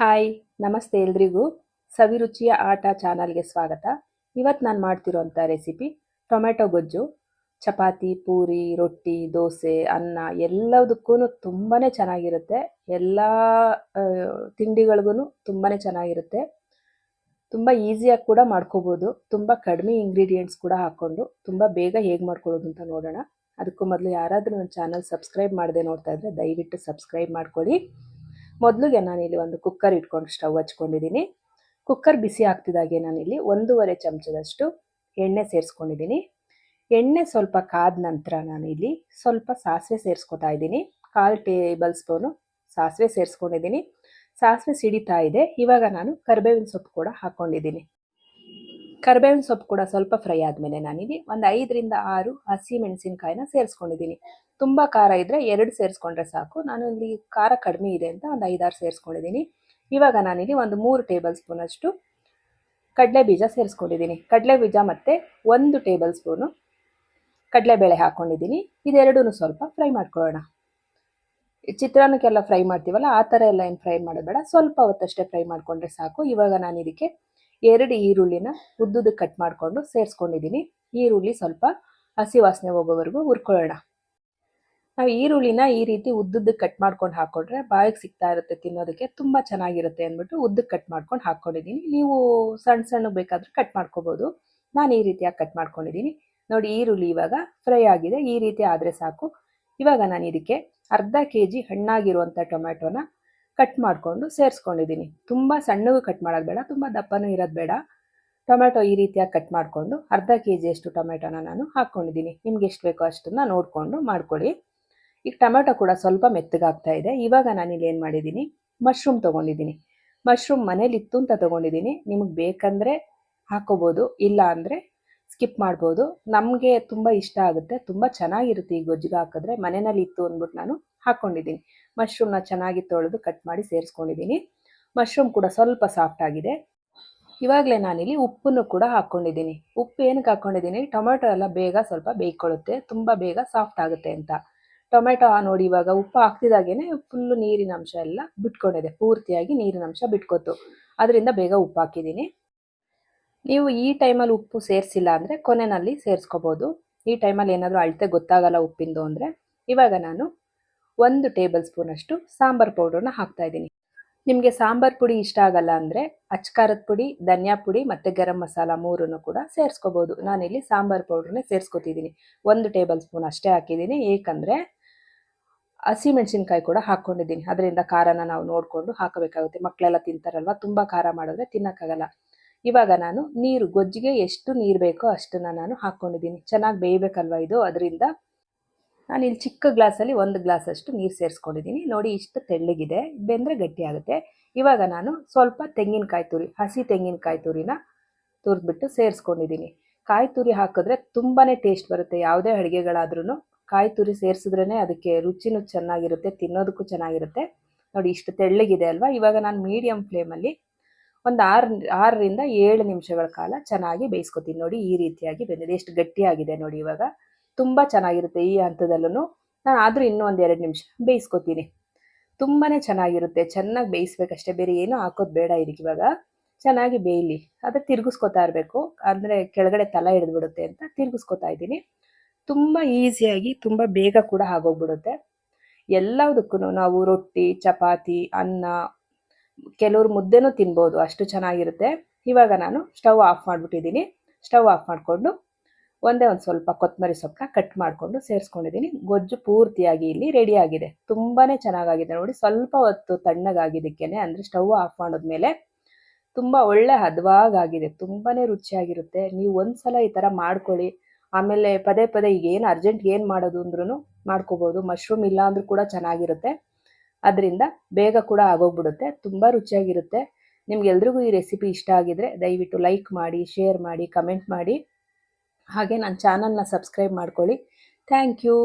Hi, ನಮಸ್ತೆ ಎಲ್ರಿಗೂ. ಸವಿರುಚಿಯ ಆಟ ಚಾನಲ್ಗೆ ಸ್ವಾಗತ. ಇವತ್ತು ನಾನು ಮಾಡ್ತಿರೋಂಥ ರೆಸಿಪಿ ಟೊಮೆಟೊ ಗೊಜ್ಜು, ಚಪಾತಿ, ಪೂರಿ, ರೊಟ್ಟಿ, ದೋಸೆ, ಅನ್ನ ಎಲ್ಲದಕ್ಕೂ ತುಂಬಾ ಚೆನ್ನಾಗಿರುತ್ತೆ. ಎಲ್ಲ ತಿಂಡಿಗಳಿಗೂ ತುಂಬಾ ಚೆನ್ನಾಗಿರುತ್ತೆ. ತುಂಬ ಈಸಿಯಾಗಿ ಕೂಡ ಮಾಡ್ಕೋಬೋದು. ತುಂಬ ಕಡಿಮೆ ಇಂಗ್ರೀಡಿಯೆಂಟ್ಸ್ ಕೂಡ ಹಾಕ್ಕೊಂಡು ತುಂಬ ಬೇಗ ಹೇಗೆ ಮಾಡ್ಕೊಳ್ಳೋದು ಅಂತ ನೋಡೋಣ. ಅದಕ್ಕೂ ಮೊದಲು ಯಾರಾದರೂ ನನ್ನ ಚಾನಲ್ ಸಬ್ಸ್ಕ್ರೈಬ್ ಮಾಡದೆ ನೋಡ್ತಾ ಇದ್ದರೆ ದಯವಿಟ್ಟು ಸಬ್ಸ್ಕ್ರೈಬ್ ಮಾಡ್ಕೊಳ್ಳಿ. ಮೊದಲಿಗೆ ನಾನಿಲ್ಲಿ ಒಂದು ಕುಕ್ಕರ್ ಇಟ್ಕೊಂಡು ಸ್ಟವ್ ಹಚ್ಕೊಂಡಿದ್ದೀನಿ. ಕುಕ್ಕರ್ ಬಿಸಿ ಆಗ್ತಿದ್ದಾಗೆ ನಾನಿಲ್ಲಿ ಒಂದೂವರೆ ಚಮಚದಷ್ಟು ಎಣ್ಣೆ ಸೇರಿಸ್ಕೊಂಡಿದ್ದೀನಿ. ಎಣ್ಣೆ ಸ್ವಲ್ಪ ಕಾದ ನಂತರ ನಾನಿಲ್ಲಿ ಸ್ವಲ್ಪ ಸಾಸಿವೆ ಸೇರಿಸ್ಕೊತಾ ಇದ್ದೀನಿ. ಕಾಲು ಟೇಬಲ್ ಸ್ಪೂನು ಸಾಸಿವೆ ಸೇರಿಸ್ಕೊಂಡಿದ್ದೀನಿ. ಸಾಸಿವೆ ಸಿಡಿತಾ ಇದೆ. ಇವಾಗ ನಾನು ಕರಿಬೇವಿನ ಸೊಪ್ಪು ಕೂಡ ಹಾಕ್ಕೊಂಡಿದ್ದೀನಿ ಕರಿಬೇವಿನ ಸೊಪ್ಪು ಕೂಡ ಸ್ವಲ್ಪ ಫ್ರೈ ಆದಮೇಲೆ ನಾನಿಲ್ಲಿ ಒಂದು ಐದರಿಂದ ಆರು ಹಸಿ ಮೆಣಸಿನಕಾಯಿನ ಸೇರಿಸ್ಕೊಂಡಿದ್ದೀನಿ. ತುಂಬ ಖಾರ ಇದ್ದರೆ ಎರಡು ಸೇರಿಸ್ಕೊಂಡ್ರೆ ಸಾಕು. ನಾನು ಇಲ್ಲಿ ಖಾರ ಕಡಿಮೆ ಇದೆ ಅಂತ ಒಂದು ಐದಾರು ಸೇರಿಸ್ಕೊಂಡಿದ್ದೀನಿ. ಇವಾಗ ನಾನಿಲ್ಲಿ ಒಂದು ಮೂರು ಟೇಬಲ್ ಸ್ಪೂನಷ್ಟು ಕಡಲೆ ಬೀಜ ಸೇರಿಸ್ಕೊಂಡಿದ್ದೀನಿ. ಕಡಲೆ ಬೀಜ ಮತ್ತು ಒಂದು ಟೇಬಲ್ ಸ್ಪೂನು ಕಡಲೆಬೇಳೆ ಹಾಕ್ಕೊಂಡಿದ್ದೀನಿ ಇದೆರಡೂ ಸ್ವಲ್ಪ ಫ್ರೈ ಮಾಡ್ಕೊಳ್ಳೋಣ. ಚಿತ್ರಾನ್ನಕ್ಕೆಲ್ಲ ಫ್ರೈ ಮಾಡ್ತೀವಲ್ಲ, ಆ ಥರ ಎಲ್ಲ ಏನು ಫ್ರೈ ಮಾಡಬೇಡ. ಬೇಡ ಸ್ವಲ್ಪ ಹೊತ್ತಷ್ಟೇ ಫ್ರೈ ಮಾಡಿಕೊಂಡ್ರೆ ಸಾಕು. ಇವಾಗ ನಾನು ಇದಕ್ಕೆ ಎರಡು ಈರುಳ್ಳಿನ ಉದ್ದುದಕ್ಕೆ ಕಟ್ ಮಾಡಿಕೊಂಡು ಸೇರಿಸ್ಕೊಂಡಿದ್ದೀನಿ ಈರುಳ್ಳಿ ಸ್ವಲ್ಪ ಹಸಿ ವಾಸನೆ ಹೋಗೋವರೆಗೂ ಹುರ್ಕೊಳ್ಳೋಣ. ನಾವು ಈರುಳ್ಳಿನ ಈ ರೀತಿ ಉದ್ದುದ್ದಕ್ಕೆ ಕಟ್ ಮಾಡ್ಕೊಂಡು ಹಾಕ್ಕೊಂಡ್ರೆ ಬಾಯಿಗೆ ಸಿಗ್ತಾ ಇರುತ್ತೆ, ತಿನ್ನೋದಕ್ಕೆ ತುಂಬ ಚೆನ್ನಾಗಿರುತ್ತೆ ಅಂದ್ಬಿಟ್ಟು ಉದ್ದಕ್ಕೆ ಕಟ್ ಮಾಡ್ಕೊಂಡು ಹಾಕ್ಕೊಂಡಿದ್ದೀನಿ ನೀವು ಸಣ್ಣ ಸಣ್ಣ ಬೇಕಾದರೂ ಕಟ್ ಮಾಡ್ಕೋಬೋದು. ನಾನು ಈ ರೀತಿಯಾಗಿ ಕಟ್ ಮಾಡ್ಕೊಂಡಿದ್ದೀನಿ ನೋಡಿ ಈರುಳ್ಳಿ ಇವಾಗ ಫ್ರೈ ಆಗಿದೆ. ಈ ರೀತಿ ಆದರೆ ಸಾಕು. ಇವಾಗ ನಾನು ಇದಕ್ಕೆ ಅರ್ಧ ಕೆ ಜಿ ಹಣ್ಣಾಗಿರುವಂಥ ಟೊಮ್ಯಾಟೊನ ಕಟ್ ಮಾಡಿಕೊಂಡು ಸೇರಿಸ್ಕೊಂಡಿದ್ದೀನಿ. ತುಂಬ ಸಣ್ಣಗೂ ಕಟ್ ಮಾಡೋದು ಬೇಡ, ತುಂಬ ದಪ್ಪನೂ ಇರೋದು ಬೇಡ. ಟೊಮೆಟೊ ಈ ರೀತಿಯಾಗಿ ಕಟ್ ಮಾಡಿಕೊಂಡು ಅರ್ಧ ಕೆ ಜಿಯಷ್ಟು ಟೊಮೆಟೊನ ನಾನು ಹಾಕ್ಕೊಂಡಿದ್ದೀನಿ. ನಿಮ್ಗೆ ಎಷ್ಟು ಬೇಕೋ ಅಷ್ಟನ್ನು ನೋಡಿಕೊಂಡು ಮಾಡ್ಕೊಳ್ಳಿ. ಈಗ ಟೊಮೆಟೊ ಕೂಡ ಸ್ವಲ್ಪ ಮೆತ್ತಗಾಗ್ತಾ ಇದೆ. ಇವಾಗ ನಾನಿಲ್ಲಿ ಏನು ಮಾಡಿದ್ದೀನಿ? ಮಶ್ರೂಮ್ ತೊಗೊಂಡಿದ್ದೀನಿ. ಮಶ್ರೂಮ್ ಮನೇಲಿತ್ತು ಅಂತ ತೊಗೊಂಡಿದ್ದೀನಿ. ನಿಮಗೆ ಬೇಕಂದರೆ ಹಾಕೋಬೋದು, ಇಲ್ಲ ಅಂದರೆ ಸ್ಕಿಪ್ ಮಾಡ್ಬೋದು. ನಮಗೆ ತುಂಬ ಇಷ್ಟ ಆಗುತ್ತೆ. ತುಂಬ ಚೆನ್ನಾಗಿರುತ್ತೆ ಈ ಗೊಜ್ಜಿಗೆ ಹಾಕಿದ್ರೆ. ಮನೆಯಲ್ಲಿ ಇತ್ತು ಅಂದ್ಬಿಟ್ಟು ನಾನು ಹಾಕ್ಕೊಂಡಿದ್ದೀನಿ ಮಶ್ರೂಮ್ನ ಚೆನ್ನಾಗಿ ತೊಳೆದು ಕಟ್ ಮಾಡಿ ಸೇರಿಸ್ಕೊಂಡಿದ್ದೀನಿ. ಮಶ್ರೂಮ್ ಕೂಡ ಸ್ವಲ್ಪ ಸಾಫ್ಟ್ ಆಗಿದೆ. ಇವಾಗಲೇ ನಾನಿಲ್ಲಿ ಉಪ್ಪನ್ನು ಕೂಡ ಹಾಕ್ಕೊಂಡಿದ್ದೀನಿ ಉಪ್ಪು ಏನಕ್ಕೆ ಹಾಕ್ಕೊಂಡಿದ್ದೀನಿ ಟೊಮೆಟೊ ಎಲ್ಲ ಬೇಗ ಸ್ವಲ್ಪ ಬೇಯ್ಕೊಳ್ಳುತ್ತೆ. ತುಂಬ ಬೇಗ ಸಾಫ್ಟ್ ಆಗುತ್ತೆ ಅಂತ. ಟೊಮೆಟೊ ನೋಡಿ ಇವಾಗ ಉಪ್ಪು ಹಾಕ್ತಿದಾಗೇನೆ ಫುಲ್ಲು ನೀರಿನ ಅಂಶ ಎಲ್ಲ ಬಿಟ್ಕೊಂಡಿದೆ. ಪೂರ್ತಿಯಾಗಿ ನೀರಿನ ಅಂಶ ಬಿಟ್ಕೊತು. ಅದರಿಂದ ಬೇಗ ಉಪ್ಪು ಹಾಕಿದ್ದೀನಿ. ನೀವು ಈ ಟೈಮಲ್ಲಿ ಉಪ್ಪು ಸೇರಿಸಿಲ್ಲ ಅಂದರೆ ಕೊನೆಯಲ್ಲಿ ಸೇರಿಸ್ಕೋಬೋದು. ಈ ಟೈಮಲ್ಲಿ ಏನಾದರೂ ಅಳತೆ ಗೊತ್ತಾಗಲ್ಲ ಉಪ್ಪಿಂದು ಅಂದರೆ. ಇವಾಗ ನಾನು ಒಂದು ಟೇಬಲ್ ಸ್ಪೂನಷ್ಟು ಸಾಂಬಾರು ಪೌಡ್ರನ್ನ ಹಾಕ್ತಾಯಿದ್ದೀನಿ ನಿಮಗೆ ಸಾಂಬಾರು ಪುಡಿ ಇಷ್ಟ ಆಗಲ್ಲ ಅಂದರೆ ಅಚ್ಕಾರದ ಪುಡಿ, ಧನಿಯಾ ಪುಡಿ ಮತ್ತು ಗರಂ ಮಸಾಲ ಮೂರನ್ನು ಕೂಡ ಸೇರಿಸ್ಕೋಬೋದು. ನಾನಿಲ್ಲಿ ಸಾಂಬಾರು ಪೌಡ್ರನ್ನೇ ಸೇರಿಸ್ಕೊತಿದ್ದೀನಿ. ಒಂದು ಟೇಬಲ್ ಸ್ಪೂನ್ ಅಷ್ಟೇ ಹಾಕಿದ್ದೀನಿ. ಏಕೆಂದರೆ ಹಸಿಮೆಣಸಿನ್ಕಾಯಿ ಕೂಡ ಹಾಕ್ಕೊಂಡಿದ್ದೀನಿ. ಅದರಿಂದ ಖಾರನ ನಾವು ನೋಡಿಕೊಂಡು ಹಾಕಬೇಕಾಗುತ್ತೆ. ಮಕ್ಕಳೆಲ್ಲ ತಿಂತಾರಲ್ವ? ತುಂಬ ಖಾರ ಮಾಡಿದ್ರೆ ತಿನ್ನೋಕ್ಕಾಗಲ್ಲ. ಇವಾಗ ನಾನು ನೀರು, ಗೊಜ್ಜಿಗೆ ಎಷ್ಟು ನೀರು ಬೇಕೋ ಅಷ್ಟನ್ನು ನಾನು ಹಾಕ್ಕೊಂಡಿದ್ದೀನಿ. ಚೆನ್ನಾಗಿ ಬೇಯಬೇಕಲ್ವ ಇದು? ಅದರಿಂದ ನಾನು ಇಲ್ಲಿ ಚಿಕ್ಕ ಗ್ಲಾಸಲ್ಲಿ ಒಂದು ಗ್ಲಾಸಷ್ಟು ನೀರು ಸೇರಿಸ್ಕೊಂಡಿದ್ದೀನಿ. ನೋಡಿ ಇಷ್ಟು ತೆಳ್ಳಗಿದೆ, ಬೆಂದರೆ ಗಟ್ಟಿ ಆಗುತ್ತೆ. ಇವಾಗ ನಾನು ಸ್ವಲ್ಪ ತೆಂಗಿನಕಾಯಿ ತುರಿ, ಹಸಿ ತೆಂಗಿನಕಾಯಿ ತುರಿನ ತುರಿದ್ಬಿಟ್ಟು ಸೇರಿಸ್ಕೊಂಡಿದ್ದೀನಿ. ಕಾಯಿ ತುರಿ ಹಾಕಿದ್ರೆ ತುಂಬಾ ಟೇಸ್ಟ್ ಬರುತ್ತೆ. ಯಾವುದೇ ಅಡುಗೆಗಳಾದ್ರೂ ಕಾಯಿ ತುರಿ ಸೇರಿಸಿದ್ರೇ ಅದಕ್ಕೆ ರುಚಿನೂ ಚೆನ್ನಾಗಿರುತ್ತೆ, ತಿನ್ನೋದಕ್ಕೂ ಚೆನ್ನಾಗಿರುತ್ತೆ. ನೋಡಿ ಇಷ್ಟು ತೆಳ್ಳಗಿದೆ ಅಲ್ವಾ? ಇವಾಗ ನಾನು ಮೀಡಿಯಮ್ ಫ್ಲೇಮಲ್ಲಿ ಒಂದು ಆರು, ಆರರಿಂದ ಏಳು ನಿಮಿಷಗಳ ಕಾಲ ಚೆನ್ನಾಗಿ ಬೇಯಿಸ್ಕೊತೀನಿ ನೋಡಿ, ಈ ರೀತಿಯಾಗಿ ಬೆಂದಿದೆ. ಎಷ್ಟು ಗಟ್ಟಿಯಾಗಿದೆ ನೋಡಿ ಇವಾಗ. ತುಂಬ ಚೆನ್ನಾಗಿರುತ್ತೆ ಈ ಹಂತದಲ್ಲೂ ನಾನು ಆದರೂ ಇನ್ನೂ ಒಂದು ಎರಡು ನಿಮಿಷ ಬೇಯಿಸ್ಕೊತೀನಿ. ತುಂಬಾ ಚೆನ್ನಾಗಿರುತ್ತೆ. ಚೆನ್ನಾಗಿ ಬೇಯಿಸ್ಬೇಕಷ್ಟೇ. ಬೇರೆ ಏನೂ ಹಾಕೋದು ಬೇಡ ಇದಕ್ಕೆ ಇವಾಗ. ಚೆನ್ನಾಗಿ ಬೇಯಲಿ. ಅದು ತಿರುಗಿಸ್ಕೊತಾ ಇರಬೇಕು. ಅಂದರೆ ಕೆಳಗಡೆ ತಲ ಹಿಡಿದ್ಬಿಡುತ್ತೆ ಅಂತ ತಿರುಗಿಸ್ಕೊತಾ ಇದ್ದೀನಿ. ತುಂಬ ಈಸಿಯಾಗಿ, ತುಂಬ ಬೇಗ ಕೂಡ ಆಗೋಗ್ಬಿಡುತ್ತೆ. ಎಲ್ಲದಕ್ಕೂ ನಾವು ರೊಟ್ಟಿ, ಚಪಾತಿ, ಅನ್ನ ಕೆಲವರು ಮುದ್ದೆನೂ ತಿನ್ಬೋದು, ಅಷ್ಟು ಚೆನ್ನಾಗಿರುತ್ತೆ. ಇವಾಗ ನಾನು ಸ್ಟವ್ ಆಫ್ ಮಾಡಿಬಿಟ್ಟಿದ್ದೀನಿ. ಸ್ಟವ್ ಆಫ್ ಮಾಡಿಕೊಂಡು ಒಂದೇ ಒಂದು ಸ್ವಲ್ಪ ಕೊತ್ತಂಬರಿ ಸೊಪ್ಪನ್ನ ಕಟ್ ಮಾಡಿಕೊಂಡು ಸೇರಿಸ್ಕೊಂಡಿದ್ದೀನಿ. ಗೊಜ್ಜು ಪೂರ್ತಿಯಾಗಿ ಇಲ್ಲಿ ರೆಡಿಯಾಗಿದೆ ತುಂಬಾ ಚೆನ್ನಾಗಾಗಿದೆ ನೋಡಿ. ಸ್ವಲ್ಪ ಹೊತ್ತು ತಣ್ಣಗಾಗಿದ್ದಕ್ಕೇನೆ ಅಂದರೆ ಸ್ಟವ್ ಆಫ್ ಮಾಡಿದ್ಮೇಲೆ ತುಂಬ ಒಳ್ಳೆ ಹದವಾಗಾಗಿದೆ. ತುಂಬಾ ರುಚಿಯಾಗಿರುತ್ತೆ. ನೀವು ಒಂದು ಸಲ ಈ ಥರ ಮಾಡ್ಕೊಳ್ಳಿ. ಆಮೇಲೆ ಪದೇ ಪದೇ ಈಗ ಏನು ಅರ್ಜೆಂಟ್ ಏನು ಮಾಡೋದು ಅಂದ್ರೂ ಮಾಡ್ಕೋಬೋದು. ಮಶ್ರೂಮ್ ಇಲ್ಲ ಅಂದ್ರೂ ಕೂಡ ಚೆನ್ನಾಗಿರುತ್ತೆ. ಅದರಿಂದ ಬೇಗ ಕೂಡ ಆಗೋಗ್ಬಿಡುತ್ತೆ, ತುಂಬ ರುಚಿಯಾಗಿರುತ್ತೆ. ನಿಮ್ಗೆಲ್ರಿಗೂ ಈ ರೆಸಿಪಿ ಇಷ್ಟ ಆಗಿದರೆ ದಯವಿಟ್ಟು ಲೈಕ್ ಮಾಡಿ ಶೇರ್ ಮಾಡಿ ಕಮೆಂಟ್ ಮಾಡಿ. ಹಾಗೆ ನನ್ನ ಚಾನಲ್ನ ಸಬ್ಸ್ಕ್ರೈಬ್ ಮಾಡ್ಕೊಳ್ಳಿ. Thank you